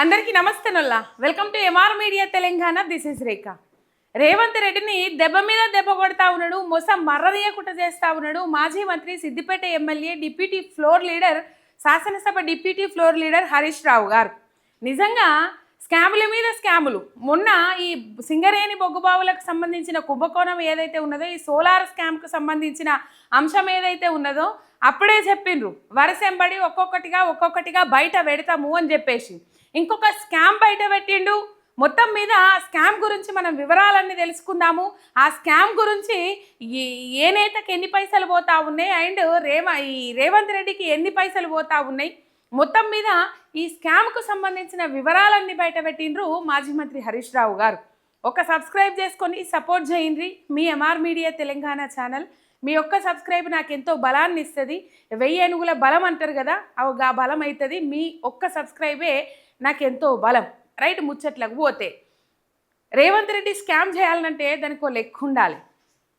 అందరికీ నమస్తే నొల్లా. Welcome to MR media Telangana. This is Rekha Revanth రెడ్డిని దెబ్బ మీద దెబ్బ కొడతా ఉన్నాడు మొసం మర్రదీయకుట చేస్తా ఉన్నాడు. మాజీ మంత్రి Siddipet MLA deputy floor leader శాసనసభ deputy floor leader Harish Rao garu. నిజంగా స్కాముల మీద స్కాములు. మొన్న ఈ సింగరేణి బొగ్గుబావులకు సంబంధించిన కుంభకోణం ఏదైతే ఉన్నదో ఈ సోలార్ స్కామ్కు సంబంధించిన అంశం ఏదైతే ఉన్నదో అప్పుడే చెప్పిండ్రు. వరసెంబడి ఒక్కొక్కటిగా ఒక్కొక్కటిగా బయట పెడతాము అని చెప్పేసి. ఇంకొక స్కామ్ బయట పెట్టిండు. మొత్తం మీద ఆ స్కామ్ గురించి మనం వివరాలన్నీ తెలుసుకుందాము. ఆ స్కామ్ గురించి ఏ నేతకి ఎన్ని పైసలు పోతా ఉన్నాయి? అండ్ రేవ ఈ రేవంత్ రెడ్డికి ఎన్ని పైసలు పోతా ఉన్నాయి? మొత్తం మీద ఈ స్కామ్కు సంబంధించిన వివరాలన్నీ బయట పెట్టిండ్రు మాజీ మంత్రి హరీష్ రావు గారు. ఒక సబ్స్క్రైబ్ చేసుకొని సపోర్ట్ చేయండి. మీ ఎంఆర్ మీడియా తెలంగాణ ఛానల్ మీ ఒక్క సబ్స్క్రైబ్ నాకు ఎంతో బలాన్ని ఇస్తుంది వెయ్యి ఏనుగుల బలం అంటారు కదా అవి ఆ బలం అవుతుంది మీ ఒక్క సబ్స్క్రైబే నాకు ఎంతో బలం. రైట్ ముచ్చట్లకు పోతే. రేవంత్ రెడ్డి స్కామ్ చేయాలంటే దానికి ఒక లెక్క ఉండాలి.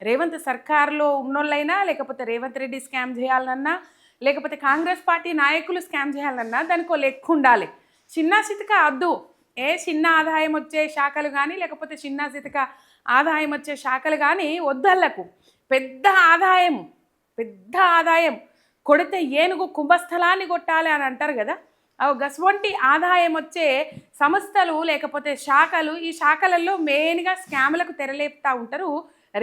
రేవంత్ సర్కార్లో ఉన్నోళ్ళైనా లేకపోతే రేవంత్ రెడ్డి స్కామ్ చేయాలన్నా లేకపోతే కాంగ్రెస్ పార్టీ నాయకులు స్కామ్ చేయాలన్నా దానికి ఒక లెక్క ఉండాలి. చిన్న చితక అద్దు. ఏ చిన్న ఆదాయం వచ్చే శాఖలు కానీ లేకపోతే చిన్న చితక ఆదాయం వచ్చే శాఖలు కానీ వద్దళ్ళకు పెద్ద ఆదాయం పెద్ద ఆదాయం. కొడితే ఏనుగు కుంభస్థలాన్ని కొట్టాలి అని అంటారు కదా. అవి గస్వంటి ఆదాయం వచ్చే సంస్థలు లేకపోతే శాఖలు ఈ శాఖలలో మెయిన్గా స్కాములకు తెరలేపుతూ ఉంటారు.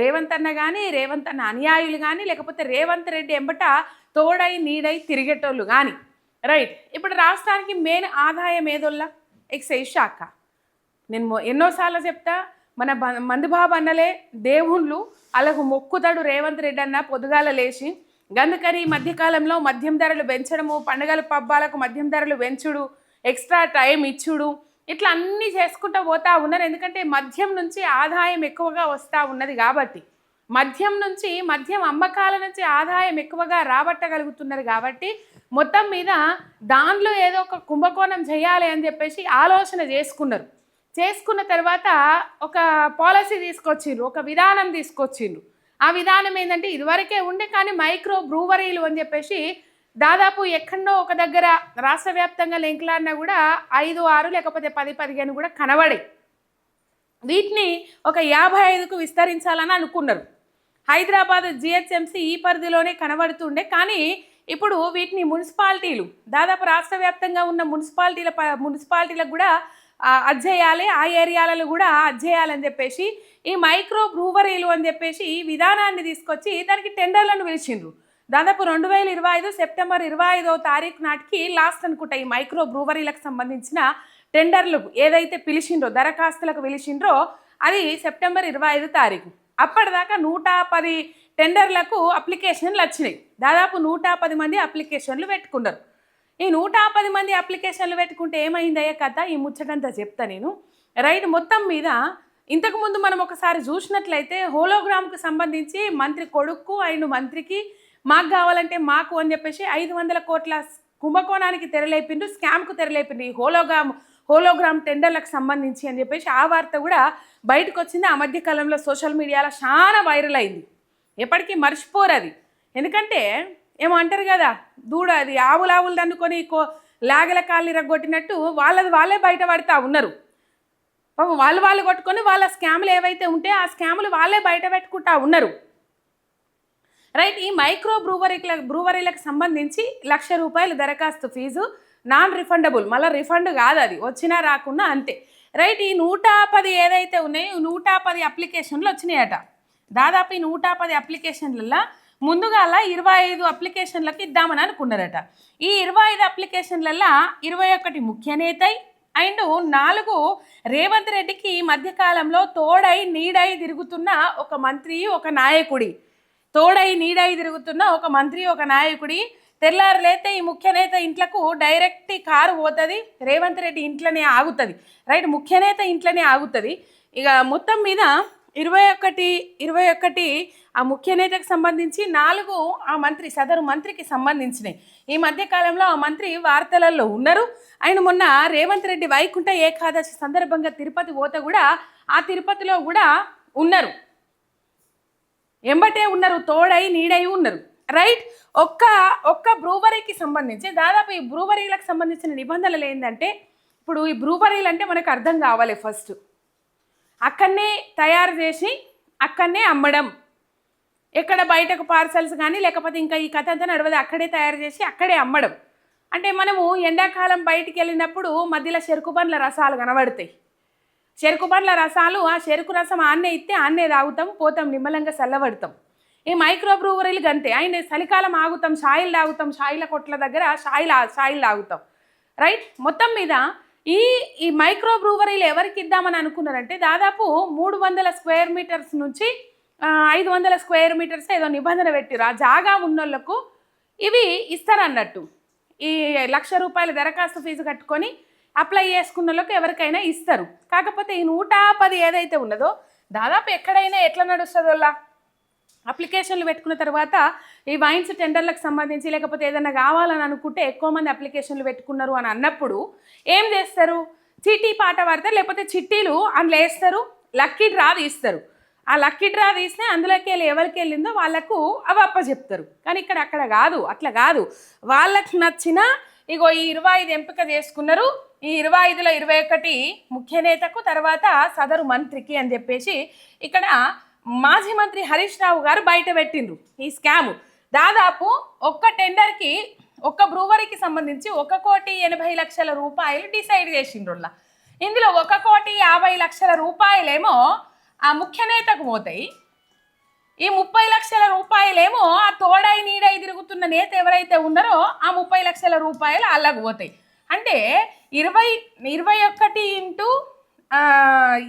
రేవంత్ అన్న కానీ రేవంత్ అన్న అనుయాయులు కానీ లేకపోతే రేవంత్ రెడ్డి ఎంబట తోడై నీడై తిరిగేటోళ్ళు కానీ రైట్ ఇప్పుడు రాష్ట్రానికి మెయిన్ ఆదాయం ఏదోల్లా? ఎక్సైజ్ శాఖ. నేను ఎన్నోసార్లు చెప్తా మన మందుబాబు అన్నలే దేవుళ్ళు అలాగ మొక్కుతాడు రేవంత్ రెడ్డి అన్న పొదుగాల లేచి. గందుకని ఈ మధ్యకాలంలో మద్యం ధరలు పెంచడము పండుగల పబ్బాలకు మద్యం ధరలు పెంచుడు ఎక్స్ట్రా టైం ఇచ్చుడు ఇట్లా అన్నీ చేసుకుంటూ పోతా ఉన్నారు. ఎందుకంటే మద్యం నుంచి ఆదాయం ఎక్కువగా వస్తూ ఉన్నది కాబట్టి మద్యం నుంచి మద్యం అమ్మకాల నుంచి ఆదాయం ఎక్కువగా రాబట్టగలుగుతున్నది కాబట్టి మొత్తం మీద దానిలో ఏదో ఒక కుంభకోణం చేయాలి అని చెప్పేసి ఆలోచన చేసుకున్నారు. చేసుకున్న తర్వాత ఒక పాలసీ తీసుకొచ్చిండ్రు ఒక విధానం తీసుకొచ్చిండ్రు. ఆ విధానం ఏంటంటే ఇదివరకే ఉండే కానీ మైక్రో బ్రూవరీలు అని చెప్పేసి దాదాపు ఎక్కడో ఒక దగ్గర రాష్ట్ర వ్యాప్తంగా లింకులన్నా కూడా ఐదు ఆరు లేకపోతే పది పదిహేను కూడా కనబడే. వీటిని ఒక యాభై ఐదుకు విస్తరించాలని అనుకున్నారు. హైదరాబాద్ జిహెచ్ఎంసీ ఈ పరిధిలోనే కనబడుతుండే కానీ ఇప్పుడు వీటిని మున్సిపాలిటీలు దాదాపు రాష్ట్ర వ్యాప్తంగా ఉన్న మున్సిపాలిటీల ప- మున్సిపాలిటీలకు కూడా అధ్యయాలి ఆ ఏరియాలలో కూడా అధ్యయాలని చెప్పేసి ఈ మైక్రో బ్రూవరీలు అని చెప్పేసి ఈ విధానాన్ని తీసుకొచ్చి దానికి టెండర్లను పిలిచిండ్రు. దాదాపు రెండు వేల ఇరవై ఐదు సెప్టెంబర్ ఇరవై ఐదో తారీఖు నాటికి లాస్ట్ అనుకుంటా ఈ మైక్రో బ్రూవరీలకు సంబంధించిన టెండర్లు ఏదైతే పిలిచిండ్రో దరఖాస్తులకు పిలిచిండ్రో అది సెప్టెంబర్ ఇరవై ఐదు తారీఖు. అప్పటిదాకా నూట పది టెండర్లకు అప్లికేషన్లు వచ్చినాయి. దాదాపు నూట పది మంది అప్లికేషన్లు పెట్టుకున్నారు. ఈ నూట పది మంది అప్లికేషన్లు పెట్టుకుంటే ఏమైందయ్యే కథ? ఈ ముచ్చటంతా చెప్తా నేను. రైట్ మొత్తం మీద ఇంతకుముందు మనం ఒకసారి చూసినట్లయితే హోలోగ్రామ్కు సంబంధించి మంత్రి కొడుకు అండ్ మంత్రికి మాకు కావాలంటే మాకు అని చెప్పేసి ఐదు వందల కోట్ల కుంభకోణానికి తెరలేపిండు స్కామ్కు తెరలేపిండు ఈ హోలోగ్రామ్ హోలోగ్రామ్ టెండర్లకు సంబంధించి అని చెప్పేసి ఆ వార్త కూడా బయటకు వచ్చింది ఆ మధ్య కాలంలో సోషల్ మీడియాలో చాలా వైరల్ అయింది. ఎప్పటికీ మర్చిపోరు అది. ఎందుకంటే ఏమో అంటారు కదా దూడ అది ఆవులావులు దన్నుకొని కో లాగల కాళ్ళు ఇరగొట్టినట్టు వాళ్ళది వాళ్ళే బయట పడతా ఉన్నారు. పాపం వాళ్ళు వాళ్ళు కొట్టుకొని వాళ్ళ స్కాములు ఏవైతే ఉంటే ఆ స్కాములు వాళ్ళే బయట పెట్టుకుంటా ఉన్నారు. రైట్ ఈ మైక్రో బ్రూవరీల బ్రూవరీలకు సంబంధించి లక్ష రూపాయలు దరఖాస్తు ఫీజు నాన్ రిఫండబుల్. మళ్ళీ రిఫండ్ కాదు అది వచ్చినా రాకున్నా అంతే. రైట్ ఈ నూట పది ఏదైతే ఉన్నాయో నూట పది అప్లికేషన్లు వచ్చినాయట. దాదాపు ఈ నూట పది అప్లికేషన్లలో ముందుగా ఇరవై ఐదు అప్లికేషన్లకు ఇద్దామని అనుకున్నారట. ఈ ఇరవై ఐదు అప్లికేషన్లలో ఇరవై ఒకటి ముఖ్య నేతై అండ్ నాలుగు రేవంత్ రెడ్డికి మధ్యకాలంలో తోడై నీడై తిరుగుతున్న ఒక మంత్రి ఒక నాయకుడి. తోడై నీడై తిరుగుతున్న ఒక మంత్రి ఒక నాయకుడి. తెల్లారులేతే ఈ ముఖ్యనేత ఇంట్లకు డైరెక్ట్ కారు పోతుంది రేవంత్ రెడ్డి ఇంట్లోనే ఆగుతుంది. రైట్ ముఖ్యనేత ఇంట్లోనే ఆగుతుంది. ఇక మొత్తం మీద ఇరవై ఒకటి ఇరవై ఒకటి ఆ ముఖ్య నేతకు సంబంధించి నాలుగు ఆ మంత్రి సదరు మంత్రికి సంబంధించినవి ఈ మధ్య కాలంలో ఆ మంత్రి వార్తలలో ఉన్నారు. ఆయన మొన్న రేవంత్ రెడ్డి వైకుంఠ ఏకాదశి సందర్భంగా తిరుపతి పోతే కూడా ఆ తిరుపతిలో కూడా ఉన్నారు. ఎంబటే ఉన్నారు తోడై నీడై ఉన్నారు. రైట్? ఒక్క ఒక్క బ్రూవరీకి సంబంధించి దాదాపు ఈ బ్రూవరీలకు సంబంధించిన నిబంధనలు ఏంటంటే ఇప్పుడు ఈ బ్రూవరీలు అంటే మనకు అర్థం కావాలి ఫస్ట్. అక్కడనే తయారు చేసి అక్కడనే అమ్మడం. ఎక్కడ బయటకు పార్సల్స్ కానీ లేకపోతే ఇంకా ఈ కథ అంతా నడవదు. అక్కడే తయారు చేసి అక్కడే అమ్మడం. అంటే మనము ఎండాకాలం బయటికి వెళ్ళినప్పుడు మధ్యలో చెరుకు బండ్ల రసాలు కనబడతాయి. చెరుకు బండ్ల రసాలు ఆ చెరుకు రసం ఆన్నే ఇస్తే ఆన్నే తాగుతాం పోతాం నిమ్మలంగా చల్లబడతాం. ఈ మైక్రో బ్రూవరీలు అంతే ఆయన చలికాలం ఆగుతాం షాయిలు తాగుతాం షాయిల కొట్ల దగ్గర షాయిలు షాయిలు తాగుతాం. రైట్? మొత్తం మీద ఈ ఈ మైక్రో బ్రూవరీలు ఎవరికి ఇద్దామని అనుకున్నారంటే దాదాపు మూడు వందల స్క్వేర్ మీటర్స్ నుంచి ఐదు వందల స్క్వేర్ మీటర్స్ ఏదో నిబంధన పెట్టిరు ఆ జాగా ఉన్నోళ్ళకు ఇవి ఇస్తారన్నట్టు. ఈ లక్ష రూపాయల దరఖాస్తు ఫీజు కట్టుకొని అప్లై చేసుకున్న వాళ్ళకి ఎవరికైనా ఇస్తారు. కాకపోతే ఈ నూట పది ఏదైతే ఉన్నదో దాదాపు ఎక్కడైనా ఎట్లా నడుస్తుందోలా? అప్లికేషన్లు పెట్టుకున్న తర్వాత ఈ వైన్స్ టెండర్లకు సంబంధించి లేకపోతే ఏదైనా కావాలని అనుకుంటే ఎక్కువ మంది అప్లికేషన్లు పెట్టుకున్నారు అని అన్నప్పుడు ఏం చేస్తారు? చిటీ పాట పడతారు లేకపోతే చిట్టీలు అందులో వేస్తారు లక్కీ డ్రా తీస్తారు. ఆ లక్కీ డ్రా తీస్తే అందులోకి వెళ్ళి ఎవరికి వెళ్ళిందో వాళ్ళకు అవి అప్పచెప్తారు. కానీ ఇక్కడ అక్కడ కాదు అట్లా కాదు. వాళ్ళకి నచ్చిన ఇగో ఈ ఇరవై ఐదు ఎంపిక చేసుకున్నారు ఈ ఇరవై ఐదులో ఇరవై ఒకటి ముఖ్య నేతకు తర్వాత సదరు మంత్రికి అని చెప్పేసి ఇక్కడ మాజీ మంత్రి హరీష్ రావు గారు బయట పెట్టిండ్రు ఈ స్కామ్. దాదాపు ఒక్క టెండర్కి ఒక్క బ్రూవరీకి సంబంధించి ఒక కోటి ఎనభై లక్షల రూపాయలు డిసైడ్ చేసిండ్రుల్లా ఇందులో ఒక కోటి యాభై లక్షల రూపాయలేమో ఆ ముఖ్య నేతకు పోతాయి. ఈ ముప్పై లక్షల రూపాయలేమో ఆ తోడై నీడై తిరుగుతున్న నేత ఎవరైతే ఉన్నారో ఆ ముప్పై లక్షల రూపాయలు అల్లకు పోతాయి. అంటే ఇరవై ఇరవై ఒకటి ఇంటూ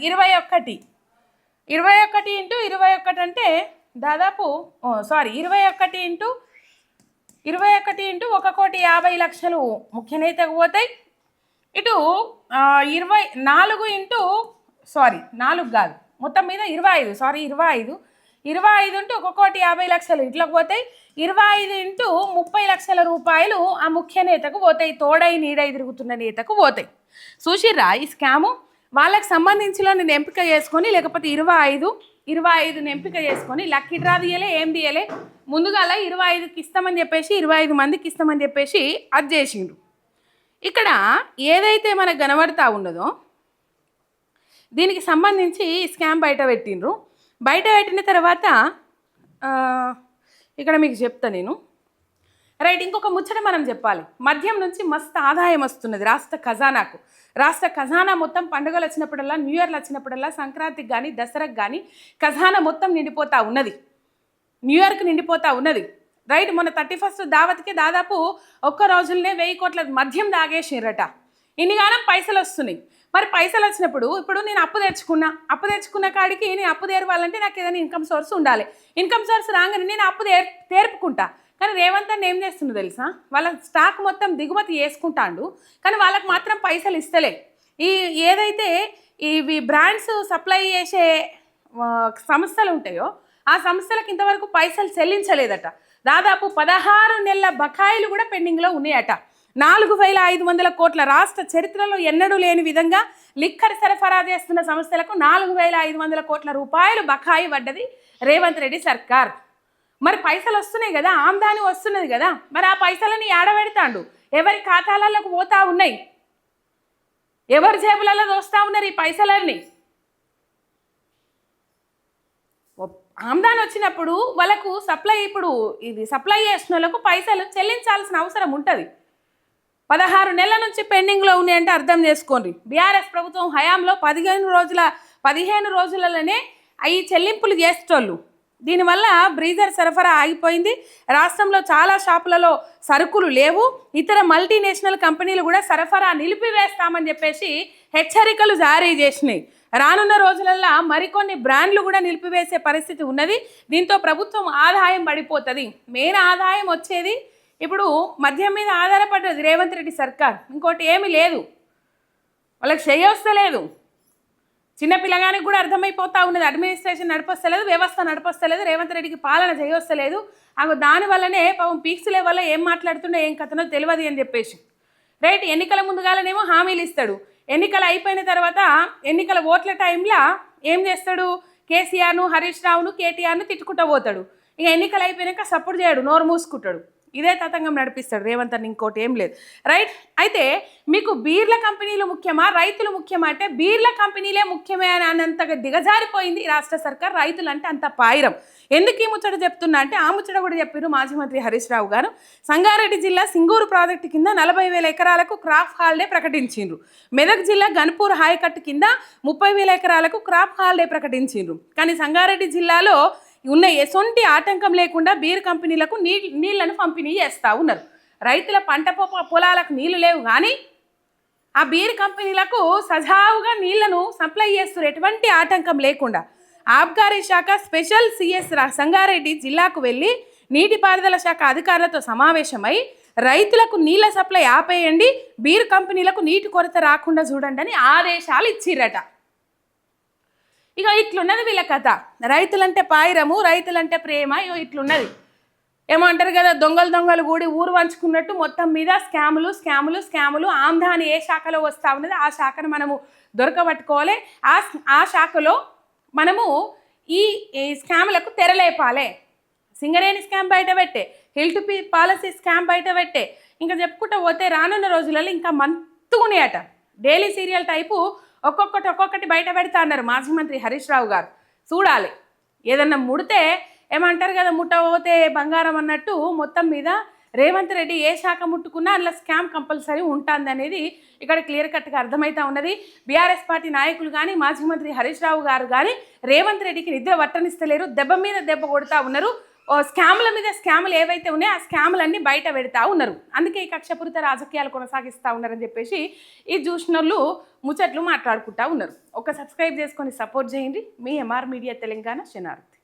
ఇరవై ఒకటి ఇరవై ఒకటి ఇంటూ ఇరవై ఒకటి అంటే దాదాపు సారీ ఇరవై ఒకటి ఇంటూ ఇరవై ఒకటి ఇంటూ ఒక కోటి యాభై లక్షలు ముఖ్య నేతకు పోతాయి. ఇటు ఇరవై నాలుగు ఇంటూ సారీ నాలుగు కాదు మొత్తం మీద ఇరవై ఐదు సారీ ఇరవై ఐదు. ఇరవై ఐదు ఇంటూ ఒక కోటి యాభై లక్షలు ఇట్లకు పోతాయి. ఇరవై ఐదు ఇంటూ ముప్పై లక్షల రూపాయలు ఆ ముఖ్య నేతకు పోతాయి. తోడై నీడై తిరుగుతున్న నేతకు పోతాయి. చూసిర్రా ఈ స్కాము? వాళ్ళకి సంబంధించిన నేను ఎంపిక చేసుకొని లేకపోతే ఇరవై ఐదు ఇరవై ఐదుని ఎంపిక చేసుకొని లక్కీ డ్రా తీయలే ఏం తీయలే ముందుగాల ఇరవై ఐదుకి ఇస్తామని చెప్పేసి ఇరవై ఐదు మందికి ఇస్తామని చెప్పేసి అది చేసిండ్రు ఇక్కడ ఏదైతే మనకు కనబడతా ఉన్నదో దీనికి సంబంధించి స్కామ్ బయట పెట్టిండ్రు. బయట పెట్టిన తర్వాత ఇక్కడ మీకు చెప్తా నేను. రైట్ ఇంకొక ముచ్చట మనం చెప్పాలి. మద్యం నుంచి మస్తు ఆదాయం వస్తున్నది రాష్ట్ర ఖజానాకు. రాష్ట్ర ఖజానా మొత్తం పండుగలు వచ్చినప్పుడల్లా న్యూ ఇయర్లు వచ్చినప్పుడల్లా సంక్రాంతికి కానీ దసరాకు కానీ ఖజానా మొత్తం నిండిపోతూ ఉన్నది. న్యూ ఇయర్కి నిండిపోతూ ఉన్నది. రైట్ మొన్న థర్టీ ఫస్ట్ దావత్కి దాదాపు ఒక్క రోజులనే వెయ్యి కోట్ల మద్యం దాగేసిరట ఇన్నిగానం పైసలు వస్తున్నాయి. మరి పైసలు వచ్చినప్పుడు ఇప్పుడు నేను అప్పు తెచ్చుకున్నా అప్పు తెచ్చుకున్న కాడికి నేను అప్పు తీరవాలంటే నాకు ఏదైనా ఇన్కమ్ సోర్స్ ఉండాలి. ఇన్కమ్ సోర్స్ రాగానే నేను అప్పు తేర్ తేర్పుకుంటా. కానీ రేవంత్ అన్న ఏం చేస్తుండో తెలుసా? వాళ్ళ స్టాక్ మొత్తం దిగుమతి చేసుకుంటాండు కానీ వాళ్ళకి మాత్రం పైసలు ఇస్తలే. ఈ ఏదైతే ఇవి బ్రాండ్స్ సప్లై చేసే సంస్థలు ఉంటాయో ఆ సంస్థలకు ఇంతవరకు పైసలు చెల్లించలేదట. దాదాపు పదహారు నెలల బకాయిలు కూడా పెండింగ్లో ఉన్నాయట. నాలుగు వేల ఐదు వందల కోట్ల రాష్ట్ర చరిత్రలో ఎన్నడూ లేని విధంగా లిక్కర్ సరఫరా చేస్తున్న సంస్థలకు నాలుగు వేల ఐదు వందల కోట్ల రూపాయలు బకాయి పడ్డది రేవంత్ రెడ్డి సర్కార్. మరి పైసలు వస్తున్నాయి కదా ఆమ్దాని వస్తున్నది కదా మరి ఆ పైసలని ఏడబెడతాడు? ఎవరి ఖాతాలలోకి పోతా ఉన్నాయి? ఎవరి జేబులలో దోస్తా ఉన్నారు ఈ పైసలన్నీ? ఆమ్దాన్ వచ్చినప్పుడు వాళ్ళకు సప్లై ఇప్పుడు ఇది సప్లై చేసిన వాళ్ళకు పైసలు చెల్లించాల్సిన అవసరం ఉంటుంది. పదహారు నెలల నుంచి పెండింగ్లో ఉన్నాయంటే అర్థం చేసుకోండి. బీఆర్ఎస్ ప్రభుత్వం హయాంలో పదిహేను రోజుల పదిహేను రోజులలోనే అవి చెల్లింపులు చేసేటోళ్ళు. దీనివల్ల బ్రీజర్ సరఫరా ఆగిపోయింది. రాష్ట్రంలో చాలా షాపులలో సరుకులు లేవు. ఇతర మల్టీనేషనల్ కంపెనీలు కూడా సరఫరా నిలిపివేస్తామని చెప్పేసి హెచ్చరికలు జారీ చేసినాయి. రానున్న రోజులల్లో మరికొన్ని బ్రాండ్లు కూడా నిలిపివేసే పరిస్థితి ఉన్నది. దీంతో ప్రభుత్వం ఆదాయం పడిపోతుంది. మెయిన్ ఆదాయం వచ్చేది ఇప్పుడు మద్యం మీద ఆధారపడ్డది రేవంత్ రెడ్డి సర్కార్. ఇంకోటి ఏమీ లేదు. వాళ్ళకి చేయొస్తలేదు చిన్న పిల్లగానికి కూడా అర్థమైపోతా ఉన్నది. అడ్మినిస్ట్రేషన్ నడిపొస్తలేదు వ్యవస్థ నడిపొస్తలేదు రేవంత్ రెడ్డికి పాలన చేయొస్తలేదు. అగో దానివల్లనే పాపం పీక్స్ లెవెల్లో ఏం మాట్లాడుతుండో ఏం కథనో తెలియదు అని చెప్పేసి. రైట్ ఎన్నికల ముందుగాలనేమో హామీలు ఇస్తాడు. ఎన్నికలు అయిపోయిన తర్వాత ఎన్నికల ఓట్ల టైంలో ఏం చేస్తాడు? కేసీఆర్ను హరీష్ రావును కేటీఆర్ను తిట్టుకుంటూ పోతాడు. ఇక ఎన్నికలు అయిపోయాక సపోర్ట్ చేయడు నోరు మూసుకుంటాడు. ఇదే తతంగం నడిపిస్తాడు. రేవంత్ అని ఇంకోటి ఏం లేదు. రైట్? అయితే మీకు బీర్ల కంపెనీలు ముఖ్యమా? రైతులు ముఖ్యమా? అంటే బీర్ల కంపెనీలే ముఖ్యమే అని అన్నంతగా దిగజారిపోయింది ఈ రాష్ట్ర సర్కార్. రైతులు అంటే అంత పాయిరం. ఎందుకు ఈ ముచ్చట చెప్తున్నా అంటే ఆ ముచ్చట కూడా చెప్పారు మాజీ మంత్రి హరీష్ రావు గారు. సంగారెడ్డి జిల్లా సింగూరు ప్రాజెక్టు కింద నలభై వేల ఎకరాలకు క్రాప్ హాలిడే ప్రకటించిండ్రు. మెదక్ జిల్లా గన్పూర్ హాయకట్టు కింద ముప్పై వేల ఎకరాలకు క్రాప్ హాలిడే ప్రకటించిండ్రు. కానీ సంగారెడ్డి జిల్లాలో ఉన్న ఎసొంటి ఆటంకం లేకుండా బీర్ కంపెనీలకు నీ నీళ్ళను పంపిణీ చేస్తూ ఉన్నారు. రైతుల పంట పొ- పొలాలకు నీళ్ళు లేవు కానీ ఆ బీర్ కంపెనీలకు సజావుగా నీళ్ళను సప్లై చేస్తారు ఎటువంటి ఆటంకం లేకుండా ఆబ్కారీ శాఖ స్పెషల్ సిఎస్ రా- సంగారెడ్డి జిల్లాకు వెళ్ళి నీటిపారుదల శాఖ అధికారులతో సమావేశమై రైతులకు నీళ్ళ సప్లై ఆపేయండి బీర్ కంపెనీలకు నీటి కొరత రాకుండా చూడండి అని ఆదేశాలు ఇచ్చిరట. ఇక ఇట్లున్నది వీళ్ళ కథ. రైతులంటే పాయిరము రైతులంటే ప్రేమ ఇగో ఇట్లున్నది. ఏమంటారు కదా దొంగలు దొంగలు కూడి ఊరు వంచుకున్నట్టు మొత్తం మీద స్కాములు స్కాములు స్కాములు ఆమ్దాని ఏ శాఖలో వస్తూ ఉన్నది ఆ శాఖను మనము దొరకబట్టుకోవాలి. ఆ ఆ శాఖలో మనము ఈ ఈ స్కాములకు తెరలేపాలి. సింగరేణి స్కామ్ బయట పెట్టే HILT P policy scam బయట పెట్టే. ఇంకా చెప్పుకుంటూ పోతే రానున్న రోజులలో ఇంకా మంతుగున్నాయట డైలీ సీరియల్ టైపు ఒక్కొక్కటి ఒక్కొక్కటి బయట పెడతా అన్నారు మాజీ మంత్రి హరీష్ రావు గారు. చూడాలి. ఏదన్నా ముడితే ఏమంటారు కదా ముట్టబోతే బంగారం అన్నట్టు మొత్తం మీద రేవంత్ రెడ్డి ఏ శాఖ ముట్టుకున్నా అందులో స్కామ్ కంపల్సరీ ఉంటుంది అనేది ఇక్కడ క్లియర్ కట్గా అర్థమవుతా ఉన్నది. బీఆర్ఎస్ పార్టీ నాయకులు కానీ మాజీ మంత్రి హరీష్ రావు గారు కానీ రేవంత్ రెడ్డికి నిద్ర వట్టనిస్తలేరు దెబ్బ మీద దెబ్బ కొడుతూ ఉన్నారు. స్కాముల మీద స్కాములు ఏవైతే ఉన్నాయో ఆ స్కాములన్నీ బయట పెడతా ఉన్నారు. అందుకే ఈ కక్షపూరిత రాజకీయాలు కొనసాగిస్తూ ఉన్నారని చెప్పేసి ఈ చూసినోళ్ళు ముచ్చట్లు మాట్లాడుకుంటా ఉన్నారు. ఒక సబ్స్క్రైబ్ చేసుకొని సపోర్ట్ చేయండి. మీ ఎంఆర్ మీడియా తెలంగాణ శనార్థి